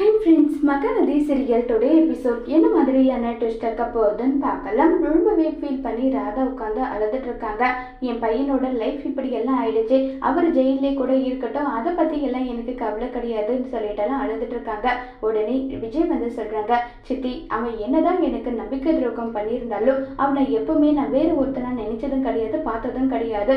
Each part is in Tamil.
Hi friends Mahanadhi serial today episode என்ன மாதிரியான ட்விஸ்ட் இருக்க போகுதுன்னு பார்க்கலாம். ரொம்பவே ஃபீல் பண்ணி ராதா உட்காந்து அழுதுட்டு இருக்காங்க. என் பையனோட லைஃப் இப்படி எல்லாம் ஆயிடுச்சு. அவர் ஜெயிலே கூட இருக்கட்டும். அதை பற்றி எல்லாம் எனக்கு கவலை கிடையாதுன்னு சொல்லிட்டெல்லாம் அழுதுட்டு இருக்காங்க. உடனே விஜய் வந்து சொல்கிறாங்க சித்தி அவன் என்னதான் எனக்கு நம்பிக்கை துரோகம் பண்ணியிருந்தாலும் அவனை எப்பவுமே நான் வேறு ஒருத்தனா நினைச்சதும் கிடையாது பார்த்ததும் கிடையாது.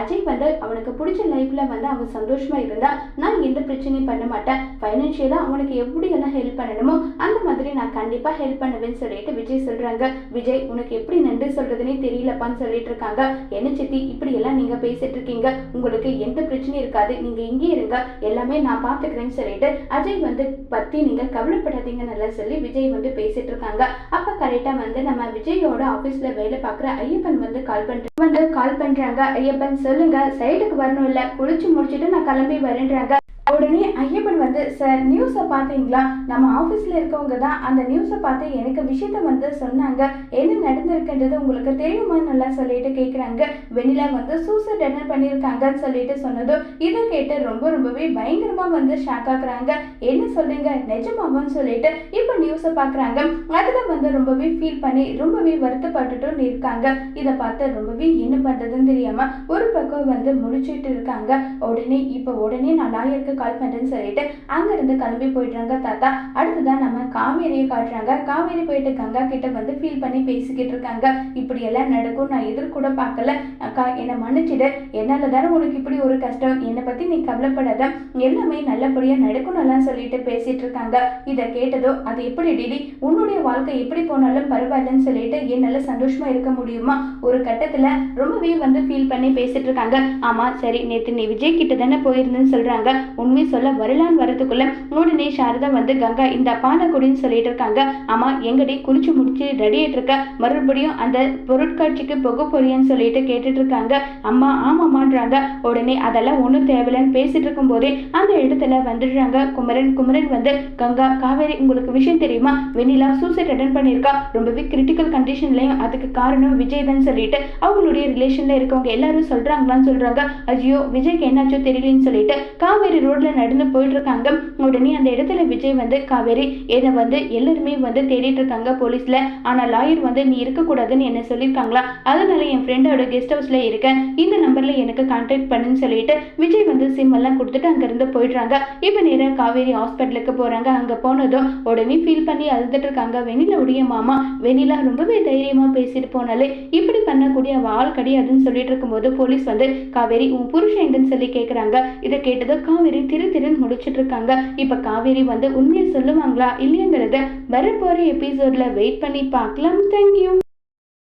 அஜய் வந்து அவனுக்கு பிடிச்ச லைஃப்பில் வந்து அவன் சந்தோஷமாக இருந்தால் நான் எந்த பிரச்சனையும் பண்ண மாட்டேன். ஃபைனான்ஷியலாக அவனுக்கு எப்படி எல்லாம் ஹெல்ப் பண்ணணுமோ அந்த மாதிரி நான் கண்டிப்பாக ஹெல்ப் பண்ணுவேன்னு சொல்லிட்டு விஜய் சொல்கிறாங்க விஜய் உனக்கு எப்படி நன்றி சொல்கிறதுனே தெரியலப்பான்னு சொல்லிட்டு இருக்காங்க. என்ன சித்தி இப்படி எல்லாம் நீங்கள் பேசிட்டு இருக்கீங்க. உங்களுக்கு எந்த பிரச்சனையும் இருக்காது. நீங்கள் இங்கே இருங்க. எல்லாமே நான் பார்த்துக்கிறேன்னு சொல்லிட்டு அஜய் வந்து பற்றி நீங்கள் கவலைப்படாதீங்கன்னு நல்லா சொல்லி விஜய் வந்து பேசிட்டு இருக்காங்க. அப்போ கரெக்டாக வந்து நம்ம விஜயோட ஆஃபீஸில் வேலை பார்க்குற ஐயப்பன் வந்து கால் பண்ணுற வந்து கால் பண்ணுறாங்க ஐயப்பன் சொல்லுங்க சைடுக்கு வரணும் இல்லை குளிச்சு முடிச்சுட்டு நான் கிளம்பி வரேன்றாங்க. உடனே ஐயப்பன் வந்து சார் நியூஸை பார்த்தீங்களா? நம்ம ஆஃபீஸில் இருக்கவங்க தான் அந்த நியூஸை பார்த்து எனக்கு விஷயத்த வந்து சொன்னாங்க. என்ன நடந்திருக்குன்றது உங்களுக்கு தெரியுமா? நல்லா சொல்லிட்டு கேட்குறாங்க வெண்ணிலா வந்து சூசைட் அட்டன் பண்ணியிருக்காங்கன்னு சொல்லிட்டு சொன்னதும் இதை கேட்டு ரொம்ப ரொம்பவே பயங்கரமாக வந்து ஷாக் ஆகுறாங்க என்ன சொல்கிறீங்க நிஜமாவான்னு சொல்லிட்டு இப்போ நியூஸை பார்க்குறாங்க. அதில் வந்து ரொம்பவே ஃபீல் பண்ணி ரொம்பவே வருத்தப்பட்டுட்டும் இருக்காங்க. இதை பார்த்து ரொம்பவே என்ன பண்ணுறதுன்னு தெரியாமல் ஒரு பக்கம் வந்து முடிச்சிட்டு இருக்காங்க. உடனே இப்போ உடனே நான் லாயருக்கு கால் பண்ணுறேன்னு சொல்லிட்டு அங்கேருந்து கிளம்பி போயிடுறாங்க தாத்தா. அடுத்ததான் நம்ம காவேரியை காட்டுறாங்க. காவேரி போயிட்டு கங்கா கிட்ட வந்து ஃபீல் பண்ணி பேசிக்கிட்டு இருக்காங்க. இப்படி எல்லாம் நடக்கும் நான் எதிர்கூட பார்க்கல. அக்கா என்னை மன்னிச்சிடு. என்னால் தானே உனக்கு இப்படி ஒரு கஷ்டம். என்னை பற்றி நீ கவலைப்படாத. எல்லாமே நல்லபடியாக நடக்கணும்லாம் சொல்லிட்டு பேசிட்டு இருக்காங்க. இதை கேட்டதோ அது எப்படி டிடி? உன்னுடைய வாழ்க்கை எப்படி போனாலும் பரவாயில்லன்னு சொல்லிட்டு என்னால் சந்தோஷமா இருக்க முடியுமா? ஒரு கட்டத்தில் ரொம்பவே வந்து ஃபீல் பண்ணி பேசிட்டு இருக்காங்க. ஆமாம் சரி நேற்று நீ விஜய் கிட்ட தானே போயிருந்தேன்னு சொல்கிறாங்க உண்மை சொல்ல வரலான்னு வரதுக்குள்ள உடனே சாரதா வந்து கங்கா இந்த பானை குடின்னு சொல்லிட்டு இருக்காங்க. ஆமா எங்கடி குளிச்சு முடிச்சு ரெடி ஆயிட்டு இருக்க? மறுபடியும் அந்த பொருட்காட்சிக்கு போக போறியன்னு சொல்லிட்டு கேட்டுட்டு இருக்காங்க. அம்மா ஆமாமான்றாங்க உடனே அதெல்லாம் ஒன்றும் தேவையில்லைன்னு பேசிட்டு இருக்கும் போதே அந்த இடத்துல வந்துடுறாங்க. குமரன் குமரன் வந்து கங்கா காவேரி உங்களுக்கு விஷயம் தெரியுமா? வெண்ணிலா சூசைட் அட்டன் பண்ணியிருக்கா. ரொம்பவே கிரிட்டிக்கல் கண்டிஷன்லையும் அதுக்கு காரணம் விஜய் தான் சொல்லிட்டு அவங்களுடைய ரிலேஷன்ல இருக்கவங்க எல்லாரும் சொல்றாங்களான்னு சொல்றாங்க. ஐயோ விஜய்க்கு என்னாச்சோ தெரியலன்னு சொல்லிட்டு காவேரி ரோட்ல நடந்து போயிட்டு இருக்காங்க உடனே அந்த இடத்துல விஜய் வந்து காவேரி என்னை வந்து எல்லாருமே வந்து தேடிட்டு இருக்காங்க போலீஸ்ல. ஆனா லாயர் வந்து நீ இருக்கக்கூடாதுன்னு என்ன சொல்லியிருக்காங்களா? அதனால என் ஃப்ரெண்டோட கெஸ்ட் ஹவுஸ்ல இருக்கேன். இந்த நம்பர்ல எனக்கு கான்டாக்ட் பண்ணுன்னு சொல்லிட்டு விஜய் வந்து சிம் எல்லாம் கொடுத்துட்டு அங்கிருந்து போயிடுறாங்க. இப்போ நேராக காவேரி ஹாஸ்பிட்டலுக்கு போறாங்க. அங்க போனதும் உடனே ஃபீல் பண்ணி அழுதுட்டு இருக்காங்க. வெண்ணிலாவுடைய மாமா. வெண்ணிலா ரொம்பவே தைரியமா பேசிட்டு போனாலே இப்படி பண்ணக்கூடிய வாழ் கிடையாதுன்னு சொல்லிட்டு இருக்கும்போது போலீஸ் வந்து காவேரி உன் புருஷன் எங்கன்னு சொல்லி கேட்குறாங்க இதை கேட்டதும் காவேரி திரு திருன்னு முடிச்சுட்டு இருக்காங்க இப்போ காவேரி வந்து உண்மையை சொல்லுவாங்களா இல்லையங்கிறத வரப்போற எபிசோட்ல வெயிட் பண்ணி பார்க்கலாம். தேங்க்யூ